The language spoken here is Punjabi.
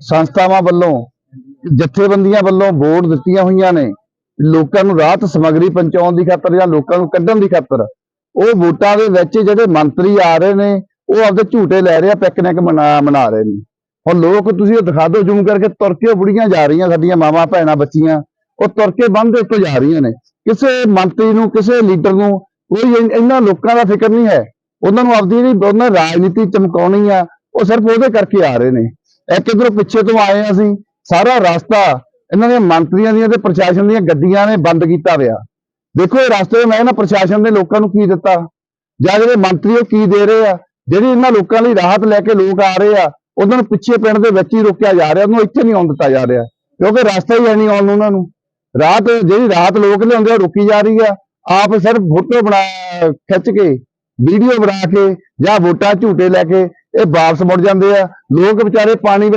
ਸੰਸਥਾਵਾਂ ਵੱਲੋਂ, ਜਥੇਬੰਦੀਆਂ ਵੱਲੋਂ ਵੋਟ ਦਿੱਤੀਆਂ ਹੋਈਆਂ ਨੇ, ਲੋਕਾਂ ਨੂੰ ਰਾਹਤ ਸਮੱਗਰੀ ਪਹੁੰਚਾਉਣ ਦੀ ਖਾਤਰ ਜਾਂ ਲੋਕਾਂ ਨੂੰ ਕੱਢਣ ਦੀ ਖਾਤਰ। ਉਹ ਵੋਟਾਂ ਦੇ ਵਿੱਚ ਜਿਹੜੇ ਮੰਤਰੀ ਆ ਰਹੇ ਨੇ, ਉਹ ਆਪਦੇ ਝੂਟੇ ਲੈ ਰਹੇ ਆ ਪਿਕਨਿਕ ਮਨਾ ਮਨਾ ਰਹੇ ਨੇ। ਹੁਣ ਲੋਕ, ਤੁਸੀਂ ਉਹ ਦਿਖਾ ਦਿਓ, ਜ਼ੂਮ ਕਰਕੇ ਤੁਰ ਕੇ ਬੁੜੀਆਂ ਜਾ ਰਹੀਆਂ, ਸਾਡੀਆਂ ਮਾਵਾਂ, ਭੈਣਾਂ, ਬੱਚੀਆਂ, ਉਹ ਤੁਰ ਕੇ ਬੰਦ ਦੇ ਉੱਤੇ ਜਾ ਰਹੀਆਂ ਨੇ। ਕਿਸੇ ਮੰਤਰੀ ਨੂੰ, ਕਿਸੇ ਲੀਡਰ ਨੂੰ ਕੋਈ ਇਹਨਾਂ ਲੋਕਾਂ ਦਾ ਫਿਕਰ ਨਹੀਂ ਹੈ। ਉਹਨਾਂ ਨੂੰ ਆਪਦੀ ਜਿਹੜੀ, ਉਹਨਾਂ ਰਾਜਨੀਤੀ ਚਮਕਾਉਣੀ ਆ, ਉਹ ਸਿਰਫ ਉਹਦੇ ਕਰਕੇ ਆ ਰਹੇ ਨੇ। ਇੱਕ ਇਧਰੋਂ ਪਿੱਛੇ ਤੋਂ ਆਏ ਅਸੀਂ, ਸਾਰਾ ਰਸਤਾ ਇਹਨਾਂ ਦੇ ਮੰਤਰੀਆਂ ਦੀਆਂ ਤੇ ਪ੍ਰਸ਼ਾਸਨ ਦੀਆਂ ਗੱਡੀਆਂ ਨੇ ਬੰਦ ਕੀਤਾ ਹੋਇਆ। ਦੇਖੋ ਇਹ ਰਸਤੇ ਮੈਂ ਨਾ ਪ੍ਰਸ਼ਾਸਨ ਨੇ ਲੋਕਾਂ ਨੂੰ ਕੀ ਦਿੱਤਾ? ਜਾਂ ਜਿਹੜੇ ਮੰਤਰੀ ਉਹ ਕੀ ਦੇ ਰਹੇ ਆ? ਜਿਹੜੀ ਇਹਨਾਂ ਲੋਕਾਂ ਲਈ ਰਾਹਤ ਲੈ ਕੇ ਲੋਕ ਆ ਰਹੇ ਆ, ਉਹਨਾਂ ਨੂੰ ਪਿੱਛੇ ਪਿੰਡ ਦੇ ਵਿੱਚ ਹੀ ਰੋਕਿਆ ਜਾ ਰਿਹਾ, ਉਹਨੂੰ ਇੱਥੇ ਨਹੀਂ ਆਉਣ ਦਿੱਤਾ ਜਾ ਰਿਹਾ। ਕਿਉਂਕਿ ਰਸਤਾ ਹੀ ਹੈ ਨਹੀਂ ਆਉਣ ਨੂੰ ਉਹਨਾਂ ਨੂੰ। ਰਾਤ, ਜਿਹੜੀ ਰਾਤ ਲੋਕ ਲਿਆਉਂਦੇ ਆ, ਉਹ ਰੁਕੀ ਜਾ ਰਹੀ ਆ। ਆਪ ਸਿਰਫ ਫੋਟੋ ਬਣਾ, ਖਿੱਚ ਕੇ, ਵੀਡੀਓ ਬਣਾ ਕੇ ਜਾਂ ਵੋਟਾਂ ਝੂਟੇ ਲੈ ਕੇ ਇਹ ਵਾਪਸ ਮੁੜ ਜਾਂਦੇ ਆ। ਲੋਕ ਵਿਚਾਰੇ ਪਾਣੀ